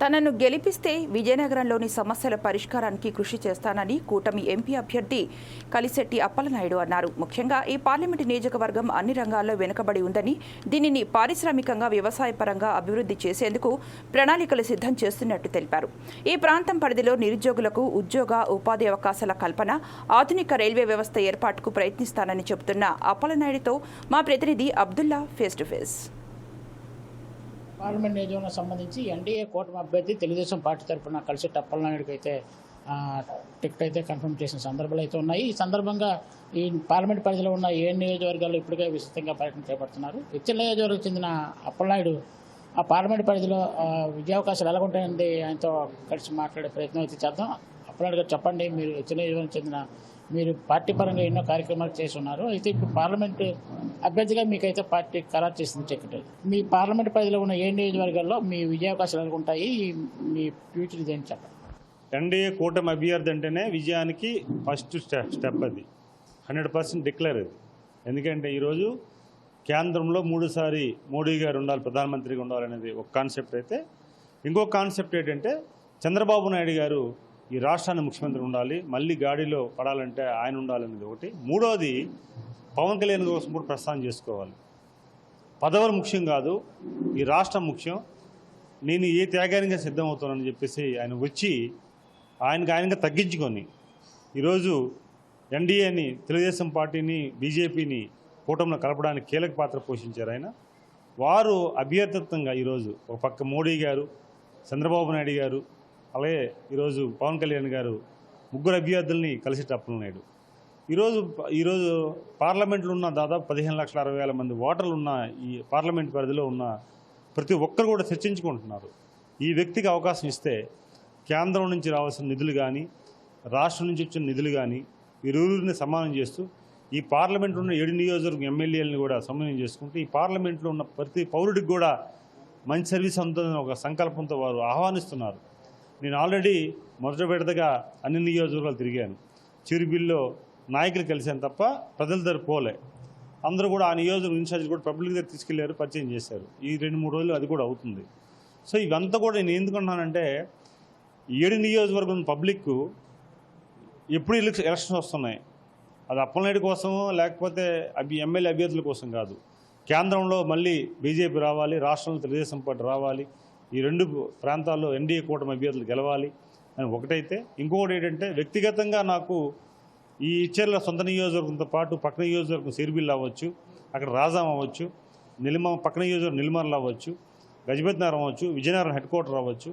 తనను గెలిపిస్తే విజయనగరంలోని సమస్యల పరిష్కారానికి కృషి చేస్తానని కూటమి ఎంపీ అభ్యర్థి కలిశెట్టి అప్పలనాయుడు అన్నారు. ముఖ్యంగా ఈ పార్లమెంటు నియోజకవర్గం అన్ని రంగాల్లో వెనుకబడి ఉందని దీనిని పారిశ్రామికంగా వ్యవసాయపరంగా అభివృద్ధి చేసేందుకు ప్రణాళికలు సిద్ధం చేస్తున్నట్టు తెలిపారు. ఈ ప్రాంతం పరిధిలో నిరుద్యోగులకు ఉద్యోగ ఉపాధి అవకాశాల కల్పన ఆధునిక రైల్వే వ్యవస్థ ఏర్పాటుకు ప్రయత్నిస్తానని చెబుతున్న అప్పలనాయుడితో మా ప్రతినిధి Abdullah face to face. Parliament నియోజకవర్గం సంబంధించి ఎన్డీఏ కూటమి అభ్యర్థి తెలుగుదేశం పార్టీ తరఫున కలిసి టప్పలనాయుడికి అయితే టికెట్ అయితే కన్ఫర్మ్ చేసిన సందర్భాలు అయితే ఉన్నాయి. ఈ సందర్భంగా ఈ పార్లమెంట్ పరిధిలో ఉన్న ఏ నియోజకవర్గాల్లో ఇప్పటికే విస్తృతంగా పర్యటన చేపడుతున్నారు. ఇచ్చిన నియోజకవర్గం చెందిన అప్పలనాయుడు ఆ పార్లమెంట్ పరిధిలో విద్యావకాశాలు ఎలా ఉంటాయండి ఆయనతో కలిసి మాట్లాడే ప్రయత్నం అయితే చేద్దాం. అప్పలనాయుడు గారు చెప్పండి మీరు ఇచ్చిన నియోజకవర్గం చెందిన మీరు పార్టీ పరంగా ఎన్నో కార్యక్రమాలు చేసి ఉన్నారు అయితే ఇప్పుడు పార్లమెంట్ అభ్యర్థిగా మీకైతే పార్టీ ఖరారు చేసింది టికెట్ మీ పార్లమెంట్ పరిధిలో ఉన్న ఏ నియోజకవర్గాల్లో మీ విజయావకాశాలు ఎలా ఉంటాయి మీ ఫ్యూచర్ ఇదేం చెప్పండి? ఎన్డీఏ కూటమి అభ్యర్థి అంటేనే విజయానికి ఫస్ట్ స్టెప్ స్టెప్ అది. హండ్రెడ్ పర్సెంట్ డిక్లేర్ అది. ఎందుకంటే ఈరోజు కేంద్రంలో మూడుసారి మోడీ గారు ఉండాలి ప్రధానమంత్రిగా ఉండాలనేది ఒక కాన్సెప్ట్ అయితే. ఇంకో కాన్సెప్ట్ ఏంటంటే చంద్రబాబు నాయుడు గారు ఈ రాష్ట్రాన్ని ముఖ్యమంత్రి ఉండాలి మళ్ళీ గాడిలో పడాలంటే ఆయన ఉండాలనేది ఒకటి. మూడోది పవన్ కళ్యాణ్ కోసం కూడా ప్రస్థానం చేసుకోవాలి. పదవులు ముఖ్యం కాదు ఈ రాష్ట్రం ముఖ్యం. నేను ఏ త్యాగానికి సిద్ధమవుతానని చెప్పేసి ఆయన వచ్చి ఆయనకు ఆయనగా తగ్గించుకొని ఈరోజు ఎన్డీఏని తెలుగుదేశం పార్టీని బీజేపీని కూటమిలో కలపడానికి కీలక పాత్ర పోషించారు ఆయన. వారు అభ్యర్థిత్వంగా ఈరోజు ఒక పక్క మోడీ గారు చంద్రబాబు నాయుడు గారు అలాగే ఈరోజు పవన్ కళ్యాణ్ గారు ముగ్గురు అభ్యర్థుల్ని కలిసి నాయుడు ఈరోజు ఈరోజు పార్లమెంట్లో ఉన్న దాదాపు పదిహేను లక్షల అరవై వేల మంది ఓటర్లు ఉన్న ఈ పార్లమెంట్ పరిధిలో ఉన్న ప్రతి ఒక్కరు కూడా చర్చించుకుంటున్నారు. ఈ వ్యక్తికి అవకాశం ఇస్తే కేంద్రం నుంచి రావాల్సిన నిధులు కానీ రాష్ట్రం నుంచి వచ్చిన నిధులు కానీ ఇరువురిని సమానం చేస్తూ ఈ పార్లమెంట్లో ఉన్న ఏడు నియోజకవర్గం ఎమ్మెల్యేలను కూడా సమన్వయం చేసుకుంటూ ఈ పార్లమెంట్లో ఉన్న ప్రతి పౌరుడికి కూడా మంచి సర్వీస్ అందుతుందని ఒక సంకల్పంతో వారు ఆహ్వానిస్తున్నారు. నేను ఆల్రెడీ మొదటి విడతగా అన్ని నియోజకవర్గాలు తిరిగాను. చిరుబిల్లో నాయకులు కలిశాను తప్ప ప్రజల దగ్గర పోలే. అందరూ కూడా ఆ నియోజకవర్గం ఇన్ఛార్జ్ కూడా పబ్లిక్ దగ్గర తీసుకెళ్ళారు పరిచయం చేశారు. ఈ రెండు మూడు రోజులు అది కూడా అవుతుంది. సో ఇవంతా కూడా నేను ఎందుకున్నానంటే ఏడు నియోజకవర్గం పబ్లిక్ ఎప్పుడు ఎలక్ష ఎలక్షన్స్ వస్తున్నాయి. అది అప్పలనాయుడు కోసమో లేకపోతే అభి ఎమ్మెల్యే అభ్యర్థుల కోసం కాదు. కేంద్రంలో మళ్ళీ బీజేపీ రావాలి రాష్ట్రంలో తెలుగుదేశం పార్టీ రావాలి. ఈ రెండు ప్రాంతాల్లో ఎన్డీఏ కూటమి అభ్యర్థులు గెలవాలి అని ఒకటైతే. ఇంకొకటి ఏంటంటే వ్యక్తిగతంగా నాకు ఈ ఇచ్చేర్ల సొంత నియోజకవర్గంతో పాటు పక్కన నియోజకవర్గం సిరిబిల్ అవ్వచ్చు అక్కడ రాజాం అవ్వచ్చు నిలిమ పక్కన నియోజకవర్గం నిలిమర్లు అవ్వచ్చు గజపతినగరం అవ్వచ్చు విజయనగరం హెడ్ క్వార్టర్ అవ్వచ్చు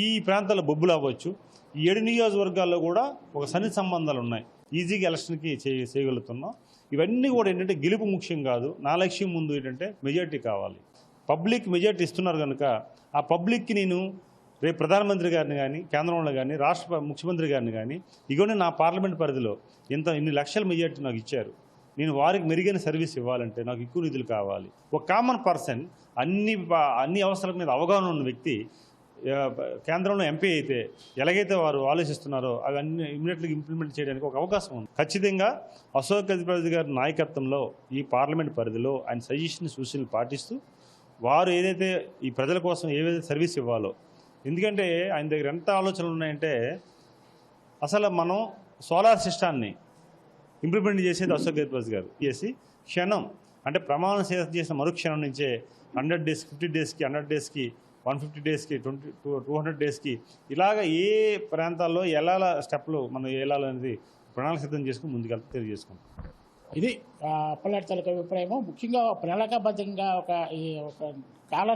ఈ ప్రాంతాల్లో బొబ్బులు అవ్వచ్చు. ఈ ఏడు నియోజకవర్గాల్లో కూడా ఒక సన్ని సంబంధాలు ఉన్నాయి. ఈజీగా ఎలక్షన్కి చే చేయగలుగుతున్నాం. ఇవన్నీ కూడా ఏంటంటే గెలుపు ముఖ్యం కాదు. నా లక్ష్యం ముందు ఏంటంటే మెజార్టీ కావాలి. పబ్లిక్ మెజార్టీ ఇస్తున్నారు కనుక ఆ పబ్లిక్కి నేను రేపు ప్రధానమంత్రి గారిని కానీ కేంద్రంలో కానీ రాష్ట్ర ముఖ్యమంత్రి గారిని కానీ ఇగోనే నా పార్లమెంట్ పరిధిలో ఇంత ఇన్ని లక్షల మెజార్టీ నాకు ఇచ్చారు. నేను వారికి మెరుగైన సర్వీస్ ఇవ్వాలంటే నాకు ఎక్కువ నిధులు కావాలి. ఒక కామన్ పర్సన్ అన్ని అన్ని అవసరాల మీద అవగాహన ఉన్న వ్యక్తి కేంద్రంలో ఎంపీ అయితే ఎలాగైతే వారు ఆలోచిస్తున్నారో అవన్నీ ఇమీడియట్గా ఇంప్లిమెంట్ చేయడానికి ఒక అవకాశం ఉంది. ఖచ్చితంగా అశోక్ గజపతి గారి నాయకత్వంలో ఈ పార్లమెంట్ పరిధిలో ఆయన సజెషన్ సూచనలు పాటిస్తూ వారు ఏదైతే ఈ ప్రజల కోసం ఏదైతే సర్వీస్ ఇవ్వాలో ఎందుకంటే ఆయన దగ్గర ఎంత ఆలోచనలు ఉన్నాయంటే అసలు మనం సోలార్ సిస్టాన్ని ఇంప్లిమెంట్ చేసేది అశోక్ గజపతి గారు. చేసి క్షణం అంటే ప్రమాణ చేసిన మరుక్షణం నుంచే హండ్రెడ్ డేస్ ఫిఫ్టీ డేస్కి హండ్రెడ్ డేస్కి వన్ ఫిఫ్టీ డేస్కి ట్వంటీ టూ టూ హండ్రెడ్ డేస్కి ఇలాగ ఏ ప్రాంతాల్లో ఎలా స్టెప్లు మనం వెళ్ళాలనేది ప్రణాళిక సిద్ధం చేసుకుని ముందుకెళ్తే తెలియజేసుకుంటాం. ఇది ఆ, తాలూకా అభిప్రాయము. ముఖ్యంగా ప్రణాళికాబద్ధంగా ఒక ఈ ఒక కాల